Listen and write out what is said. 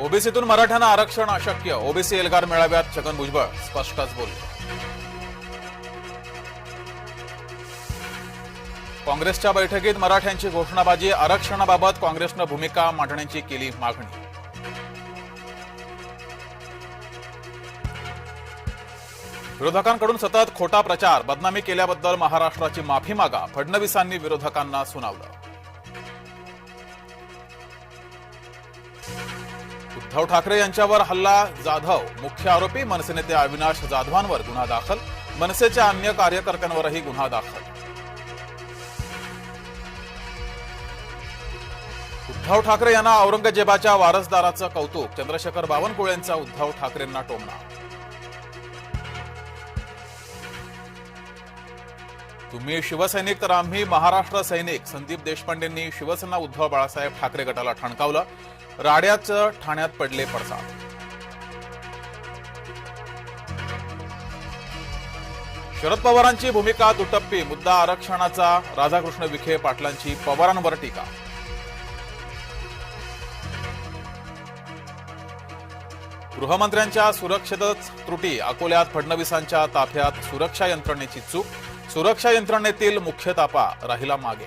ओबीसीतून मराठ्यांना आरक्षण अशक्य. ओबीसी एल्गार मेळाव्यात छगन भुजबळ स्पष्टच बोलले. काँग्रेसच्या बैठकीत मराठ्यांची घोषणाबाजी आरक्षणाबाबत काँग्रेसनं भूमिका मांडण्याची केली मागणी. विरोधकांकडून सतत खोटा प्रचार बदनामी केल्याबद्दल महाराष्ट्राची माफी मागा फडणवीसांनी विरोधकांना सुनावलं. उद्धव ठाकरे यांच्यावर हल्ला जाधव मुख्य आरोपी मनसे नेते अविनाश जाधवांवर गुन्हा दाखल मनसेच्या अन्य कार्यकर्त्यांवरही गुन्हा दाखल. उद्धव ठाकरे यांना औरंगजेबाच्या वारसदाराचं कौतुक चंद्रशेखर बावनकुळेंचा उद्धव ठाकरेंना टोमणा. तुम्ही शिवसैनिक तर आम्ही महाराष्ट्र सैनिक. संदीप देशपांडेंनी शिवसेना उद्धव बाळासाहेब ठाकरे गटाला ठणकावलं. राड्याचं ठाण्यात पडले पडसाद. शरद पवारांची भूमिका दुटप्पी. मुद्दा आरक्षणाचा. राधाकृष्ण विखे पाटलांची पवारांवर टीका. गृहमंत्र्यांच्या सुरक्षेतच त्रुटी. अकोल्यात फडणवीसांच्या ताफ्यात सुरक्षा यंत्रणेची चूक. सुरक्षा यंत्रणेतील मुख्य तापा राहिला मागे.